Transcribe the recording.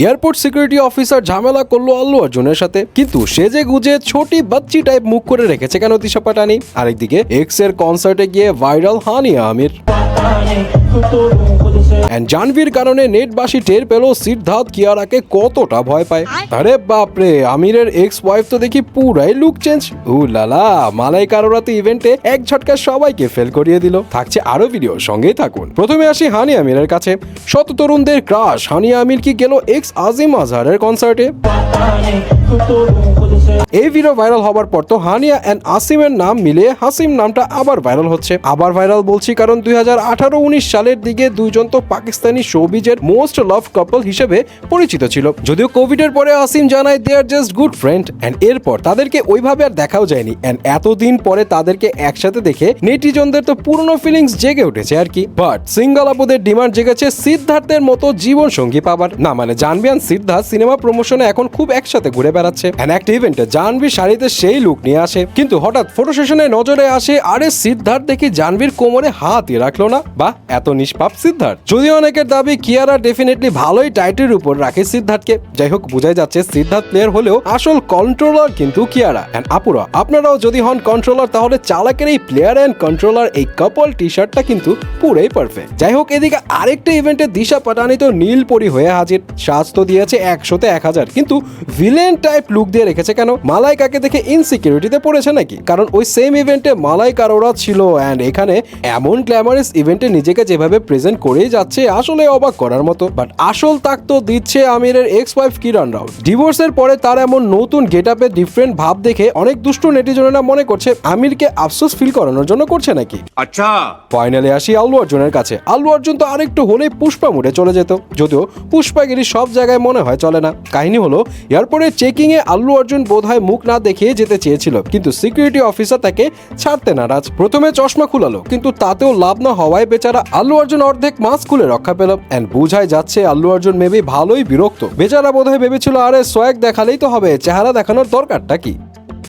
Airport security officer ঝামেলা করল আল্লু অর্জুনের সাথে। কিন্তু সে যে গুজে ছোটি বাচ্চি টাইপ মুখ করে রেখেছে কেন দিশা পাটানি? আরেকদিকে এক্সের কনসার্টে গিয়ে ভাইরাল হানি আমির। And জানভির কারণে নেটবাসী টের পেল সিদ্ধার্থ কিয়ারাকে কতটা ভয় পায়। আরে বাপরে আমিরের এক্স ওয়াইফ তো দেখি পুরাই লুক চেঞ্জ উ লালা মালাই কারোরাতে ইভেন্টে এক ঝটকা সবাইকে ফেল করিয়ে দিল। থাকছে আরও ভিডিও সঙ্গেই থাকুন। প্রথমে আসি হানি আমিরের কাছে। শত তরুণদের ক্রাশ হানিয়া আমির কি গেল এক্স আজিম আজহারের কনসার্টে এই ভিডিও ভাইরাল হবার পর তো হানিয়া অ্যান্ড আসিমের নাম মিলে হাসিম নামটা আবার ভাইরাল হচ্ছে। আবার ভাইরাল বলছি কারণ দুই হাজার আঠারো উনিশ সালের দিকে দুইজন তো পাকিস্তানি শোবিজের মোস্ট লাভ কাপল হিসেবে পরিচিত ছিল। যদিও কোভিডের পরে আসিম জানায় they are just good friend and এরপর তাদেরকে ওইভাবে আর দেখাও যায়নি। অ্যান্ড এতদিন পরে তাদেরকে একসাথে দেখে নেটিজনদের তো পুরনো ফিলিংস জেগে উঠেছে আর কি। বাট সিঙ্গল আপুদের ডিমান্ড জেগেছে সিদ্ধার্থের মতো জীবন সঙ্গী পাবার। না মানে জানবি জানবিয়ান সিদ্ধার্থ সিনেমা প্রমোশনে এখন খুব একসাথে ঘুরে বেড়াচ্ছে। অ্যান্ড একটা ইভেন্টে জানবি শাড়িতে সেই লুক নিয়ে আসে। কিন্তু হঠাৎ ফটো সেশনে নজরে আসে, আরে সিদ্ধার্থ দেখি জানবির কোমরে হাতই রাখল না। বা এত নিষ্পাপ সিদ্ধার্থ? যদিও অনেকের দাবি কিয়ারা ডেফিনেটলি ভালোই টাইটের উপর রাখে সিদ্ধার্থকে, যাই হোক, বোঝাই যাচ্ছে সিদ্ধার্থ প্লেয়ার হলেও আসল কন্ট্রোলার কিন্তু কিয়ারা। আপুরা, আপনারাও যদি হন কন্ট্রোলার তাহলে চালাকের এই প্লেয়ার অ্যান্ড কন্ট্রোলার এই কাপল টি শার্টটা কিন্তু পুরোই পারফেক্ট যাই হোক, এদিকে আরেকটা ইভেন্টে দিশা পাটানি তো নীল পরি হয়ে হাজির। সাজ তো দিয়েছে একশোতে এক হাজার। কিন্তু ভিলেন টাইপ লুক দিয়ে রেখেছে কেন? মালাইকাকে দেখে ইনসিকিউরিটিতে পড়েছে নাকি? কারণ ওই সেম ইভেন্টে মালাইকার ওরা ছিল অ্যান্ড এখানে এমন গ্ল্যামারাস ইভেন্টে ইভেন্টে নিজেকে যেভাবে প্রেজেন্ট করেই যাচ্ছে আসলে অবাক করার মতো। বাট আসল তাক তো দিচ্ছে আমিরের এক্স ওয়াইফ কিরণ রাও ডিভোর্সের পরে তার এমন নতুন গেট আপে ডিফারেন্ট ভাব দেখে অনেক দুষ্ট নেটিজনেরা মনে করছে আমিরকে আফসোস ফিল করানোর জন্য করছে নাকি? আচ্ছা। ফাইনালি আসি আল্লু অর্জুনের কাছে। আল্লু অর্জুন তো আরেকটু হলেই পুষ্পা মুড়ে চলে যেত। যদিও পুষ্পাগিরি সব জায়গায় মনে হয় চলে না। কাহিনী হলো এরপরে চেকিং এ আল্লু অর্জুন বোধ হয় মুখ না দেখিয়ে যেতে চেয়েছিল। কিন্তু সিকিউরিটি অফিসার তাকে ছাড়তে নারাজ। প্রথমে চশমা খুলালো কিন্তু তাতেও লাভ না হওয়ায় বেচারা আল্লু অর্জুন অর্ধেক মাস স্কুলে রক্ষা পেল। অ্যান্ড বুঝাই যাচ্ছে আল্লু অর্জুন মেবি ভালোই বিরক্ত। বেচারা বোধহয় ভেবেছিল, আরে, সোয়াগ দেখালেই তো হবে, চেহারা দেখানোর দরকারটা কি?